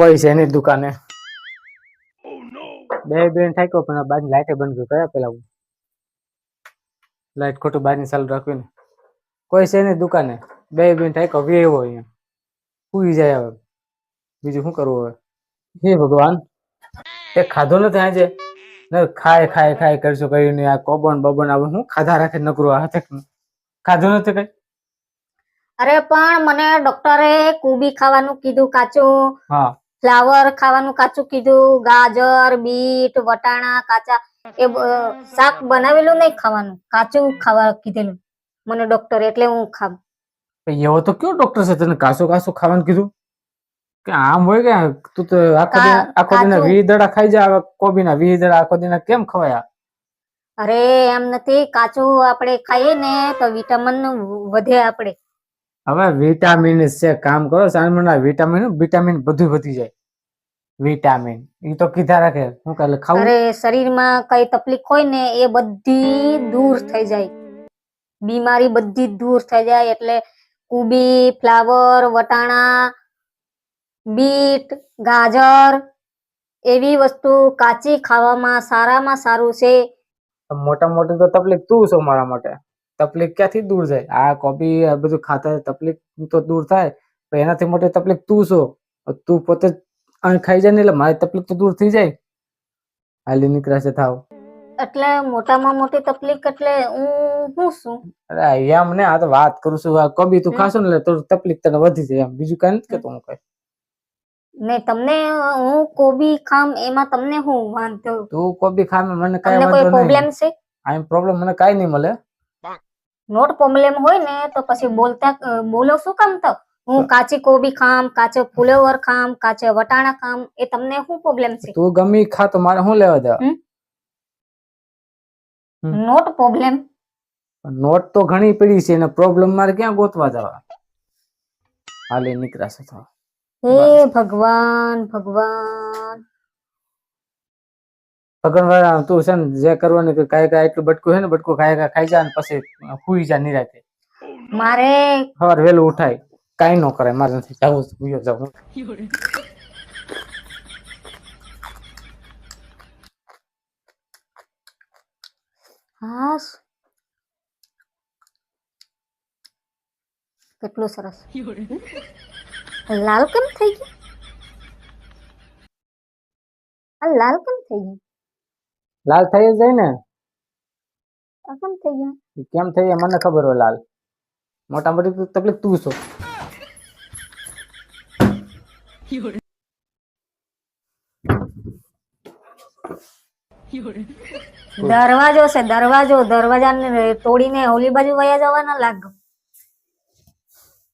કોઈ છે એની દુકાને. બે બેન થાક્યો પણ બાદ લાઈટે બંધ કર્યું. કયા પેલા લાઈટ ખોટું બહારની ચાલુ રાખવી ને કોઈ છે એની દુકાને. બે બેન થાક્યો વે એવો અહીંયા સુઈ જાય હવે. બીજું શું કરવું હવે? હે ભગવાન. એ ખાધો નથી આજે. ને ખાય ખાય ખાય કરશું નહીં આ કોબણ બબણ આવે હું ખાધા રાખે નકરું આ હાથે. ખાધું નથી કઈ? અરે પણ મને ડોક્ટરે કુબી ખાવાનું કીધું કાચું. હા. ફ્લાવર ખાવાનું કાચું કીધું ગાજર બીટ વટાણા કાચા. એ શાક બનાવેલું નહીં ખાવાનું કાચું ખાવા કીધેલું. મને ડોક્ટર એટલે હું પણ એવો તો કયો ડોક્ટર છે તને કાચું કાચું ખાવાનું કીધું? કે આમ હોય કે તું તો આખો દિન આખો દિન વી દડા ખાઈ હવે કોબીના વી દડા આખો દિન કેમ ખવાયા અરે એમ નથી કાચું આપણે ખાઈએ ને તો વિટામિન વધે આપણે. હવે વિટામિન છે કામ કરો સાંજના વિટામિન વિટામિન બધું વધી જાય. વિટામિન. એ તો કીધા રાખે. હું કે ખાવું અરે શરીરમાં કઈ તકલીફ હોય ને એ બધી દૂર થઈ જાય. બીમારી બધી દૂર થઈ જાય એટલે કુબી ફ્લાવર વટાણા બીટ ગાજર એવી વસ્તુ કાચી ખાવામાં સારામાં સારું છે. મોટા મોટી તો તકલીફ તું છો મારા માટે. તકલીફ ક્યાંથી દૂર જાય? આ કોબી આ બધું ખાતા તકલીફ તો દૂર થાય એનાથી મોટી તકલીફ તું છો. તું પોતે જ ખાઈ જાય ને એટલે મારી તકલીફ તો દૂર થઈ જાય. હાલી નીકળાશે થાવ. એટલે મોટામાં મોટી તકલીફ એટલે હું હું શું? અરે અહીંયા મને આ તો વાત કરું છું કબી તું ખાશું ને એટલે તો તકલીફ તને વધી જાય એમ. બીજું કઈ નથી કેતો હું કઈ. ને તમને હું કોબી ખામ એમાં તમને હું વાંધો? તું કોબી ખામ મને કઈ વાંધો કોઈ પ્રોબ્લેમ છે? આઈ પ્રોબ્લેમ મને કઈ નહીં મળે. નોટ પ્રોબ્લેમ હોય ને તો પછી બોલતા બોલો શું કામ તો? હું કાચી કોબી ખામ કાચો ફુલેવર ખામ કાચો વટાણા ખામ એ તમને શું પ્રોબ્લેમ છે? તું ગમી ખા તો મારે શું લેવા દેવા. નોટ પ્રોબ્લેમ નોટ તો ઘણી પડી છે ને પ્રોબ્લેમ મારે ક્યાં ગોતવા જવા હાલે નીકળ્યા છે તો હે ભગવાન ભગવાન. ભગવાન તું છે ને જે કરવાનું કે કાય કાય એટલું બટકું છે ને બટકું ખાય ખાય ખાઈ જા ને પછી હુઈ જા નિરાતે. મારે સવાર વહેલું ઉઠાય. કાંઈ ન કરે મારે નથી જવું જ હુઈ જ કેટલું સરસ. લાલ કેમ થઈ ગયું? આ લાલ કેમ થઈ ગયું? લાલ થઈ જાય ને? કેમ થઈ ગયું? કેમ થઈ ગયા મને ખબર હોય લાલ. મોટા મોટી તકલીફ તું છો દરવાજો છે દરવાજો દરવાજાને તોડીને ઓલી બાજુ વયા જવાના લાગ.